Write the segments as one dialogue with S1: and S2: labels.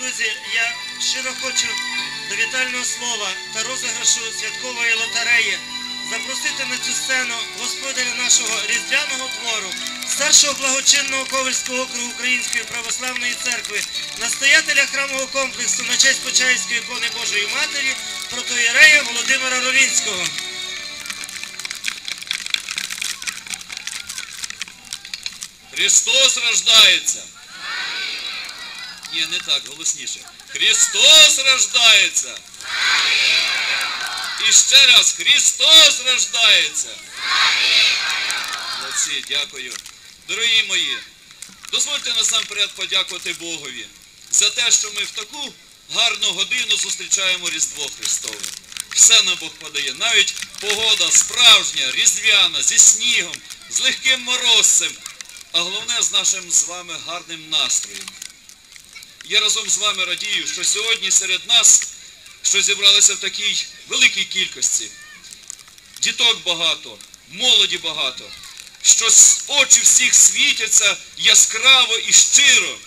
S1: Друзі, я щиро хочу до вітального слова та розіграшу святкової лотереї запросити на цю сцену господаря нашого різдвяного твору, старшого благочинного Ковальського округу Української православної церкви, настоятеля храмового комплексу на честь Почаївської ікони Божої Матері, протоєрея Володимира Ровінського.
S2: Христос рождається. Ні, не так, голосніше. Христос рождається. І ще раз, Христос рождається. Молодці, дякую. Дорогі мої, дозвольте насамперед подякувати Богові за те, що ми в таку гарну годину зустрічаємо Різдво Христове. Все нам Бог подає. Навіть погода справжня, різдвяна, зі снігом, з легким морозцем, а головне з нашим з вами гарним настроєм. Я разом з вами радію, що сьогодні серед нас, що зібралися в такій великій кількості, діток багато, молоді багато, що очі всіх світяться яскраво і щиро.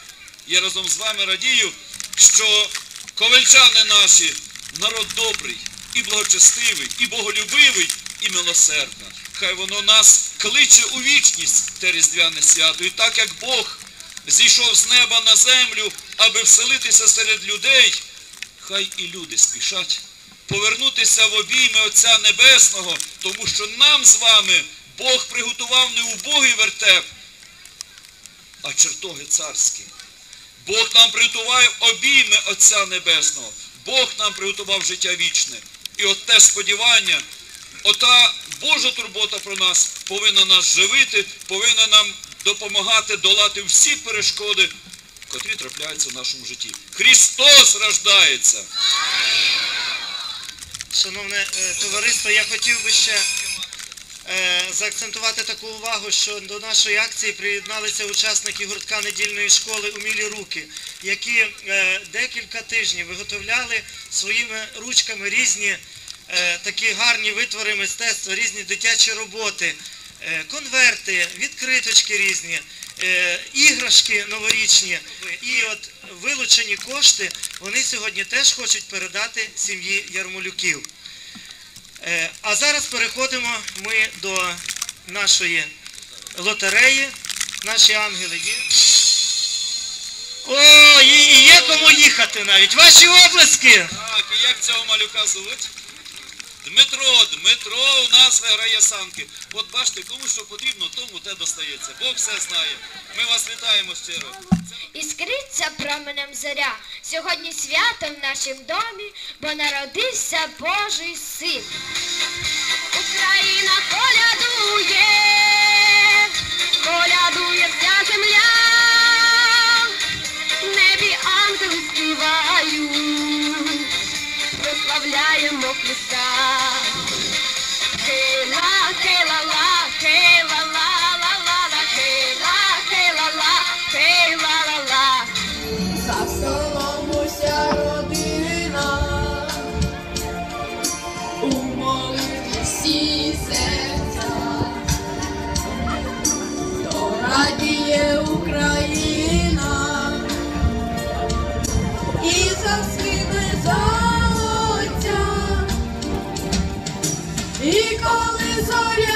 S2: Я разом з вами радію, що ковальчани наші народ добрий, і благочестивий, і боголюбивий, і милосердний. Хай воно нас кличе у вічність те різдвяне свято. І так як Бог зійшов з неба на землю, аби вселитися серед людей, хай і люди спішать повернутися в обійми Отця Небесного, тому що нам з вами Бог приготував не убогий вертеп, а чертоги царські. Бог нам приготував обійми Отця Небесного. Бог нам приготував життя вічне. І от те сподівання, ота Божа турбота про нас повинна нас живити, повинна нам допомагати долати всі перешкоди, котрі трапляються в нашому житті. Христос рождається!
S1: Шановне е, товариство, я хотів би ще е, заакцентувати таку увагу, що до нашої акції приєдналися учасники гуртка недільної школи Умілі руки, які е, декілька тижнів виготовляли своїми ручками різні такі гарні витвори мистецтва, різні дитячі роботи, конверти, відкриточки різні. Е, Іграшки новорічні і от вилучені кошти вони сьогодні теж хочуть передати сім'ї Ярмолюків. Е, А зараз переходимо ми до нашої лотереї. Наші ангели є. О, і є кому їхати навіть. Ваші облески!
S2: Так, і як цього малюка звуть? Дмитро, Дмитро у нас виграє санки. От бачите, кому що потрібно, тому те достається. Бог все знає. Ми вас вітаємо щиро.
S3: Іскриться променем зоря. Сьогодні свято в нашім домі, бо народився Божий син. Україна колядує, колядує вся земля,
S4: Victoria!